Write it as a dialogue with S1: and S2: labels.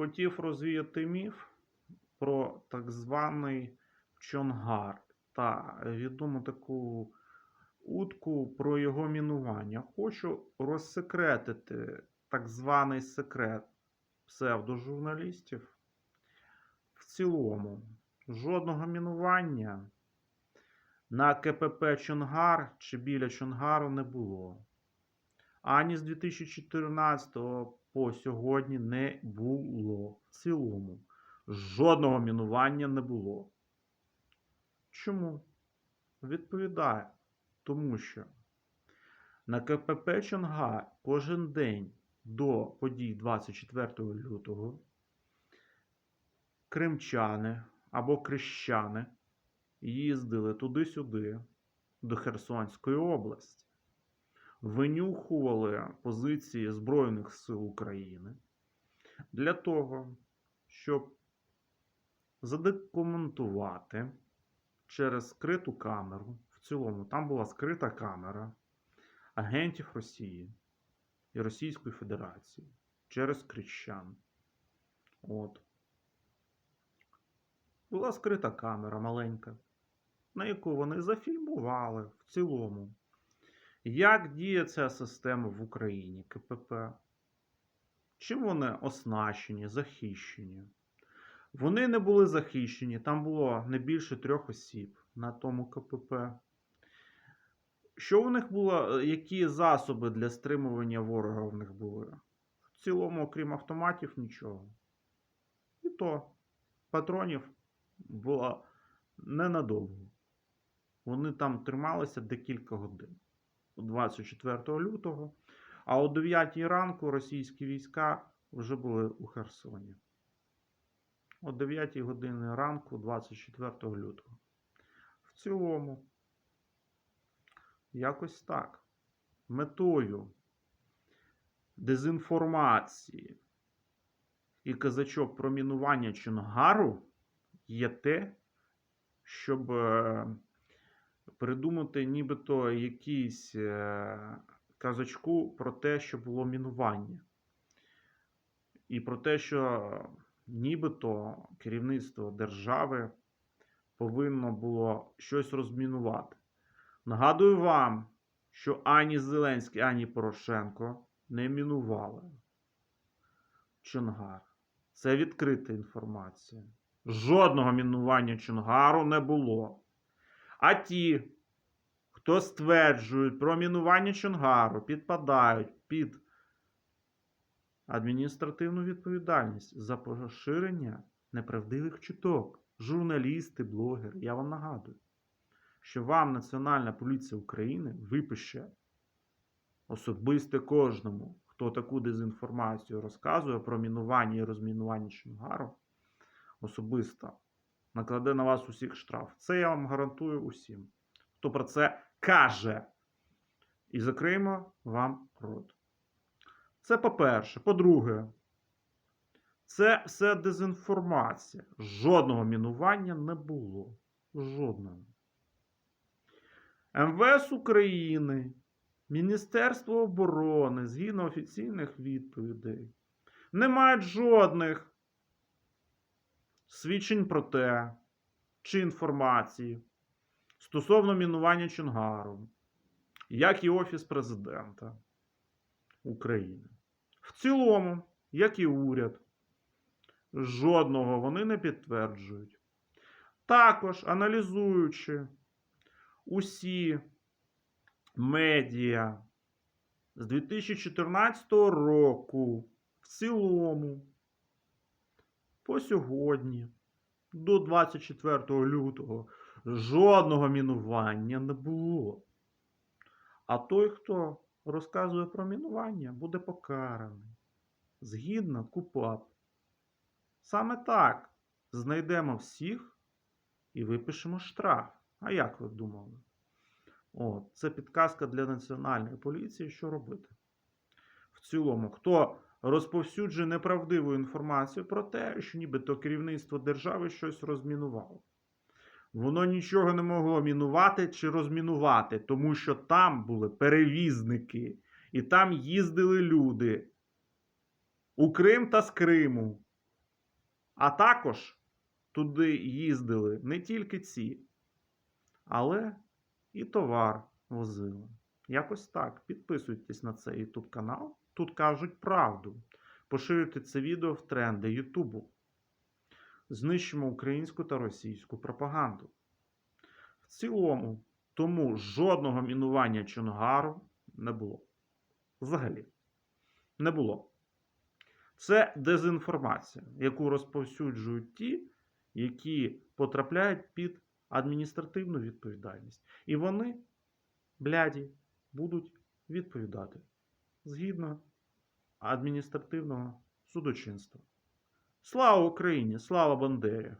S1: хотів розвіяти міф про так званий Чонгар та відому таку утку про його мінування. Хочу розсекретити так званий секрет псевдожурналістів. В цілому, жодного мінування на КПП Чонгар чи біля Чонгару не було. Ані з 2014 по сьогодні не було. В цілому. Жодного мінування не було. Чому? Відповідаю. Тому що на КПП Чонгар кожен день до подій 24 лютого кримчани або крещани їздили туди-сюди, до Херсонської області, винюхували позиції Збройних сил України для того, щоб задокументувати через скриту камеру. В цілому, там була скрита камера агентів Росії і Російської Федерації через крещан. От. Була скрита камера маленька, на яку вони зафільмували в цілому. Як діє ця система в Україні КПП? Чим вони оснащені, захищені? Вони не були захищені, там було не більше трьох осіб на тому КПП. Що у них було, які засоби для стримування ворога в них були? В цілому, окрім автоматів, нічого. І то патронів було ненадовго. Вони там трималися декілька годин. 24 лютого, а о 9 ранку російські війська вже були у Херсоні. О 9 години ранку, 24 лютого. В цілому, якось так. Метою дезінформації і казачок про мінування Чонгару є те, щоб е, придумати нібито якийсь е, казочку про те, що було мінування. І про те, що нібито керівництво держави повинно було щось розмінувати. Нагадую вам, що ані Зеленський, ані Порошенко не мінували Чонгар. Це відкрита інформація. Жодного мінування Чонгару не було. А ті, хто стверджують про мінування Чонгару, підпадають під адміністративну відповідальність за поширення неправдивих чуток. Журналісти, блогери, я вам нагадую, що вам Національна поліція України випише особисто кожному, хто таку дезінформацію розказує про мінування і розмінування Чонгару, особисто накладе на вас усіх штраф. Це я вам гарантую усім, хто про це каже. І закриємо вам рот. Це по-перше. По-друге, це все дезінформація. Жодного мінування не було. Жодного. МВС України, Міністерство оборони, згідно офіційних відповідей, не мають жодних свідчень про те, чи інформації стосовно мінування Чонгару, як і Офіс президента України. В цілому, як і уряд, жодного вони не підтверджують. Також аналізуючи усі медіа з 2014 року в цілому по сьогодні до 24 лютого жодного мінування не було. А той, хто розказує про мінування, буде покараний згідно КУПАП. Саме так знайдемо всіх і випишемо штраф. А як ви думали? О, це підказка для Національної поліції, що робити. В цілому, хто розповсюджує неправдиву інформацію про те, що нібито керівництво держави щось розмінувало. Воно нічого не могло мінувати чи розмінувати, тому що там були перевізники, і там їздили люди у Крим та з Криму. А також туди їздили не тільки ці, але і товар возили. Якось так. Підписуйтесь на цей YouTube канал. Тут кажуть правду. Поширюйте це відео в тренди Ютубу. Знищимо українську та російську пропаганду. В цілому, тому жодного мінування Чонгару не було. Взагалі, не було. Це дезінформація, яку розповсюджують ті, які потрапляють під адміністративну відповідальність. І вони, бляді, будуть відповідати згідно адміністративного судочинства. Слава Україні! Слава Бандері!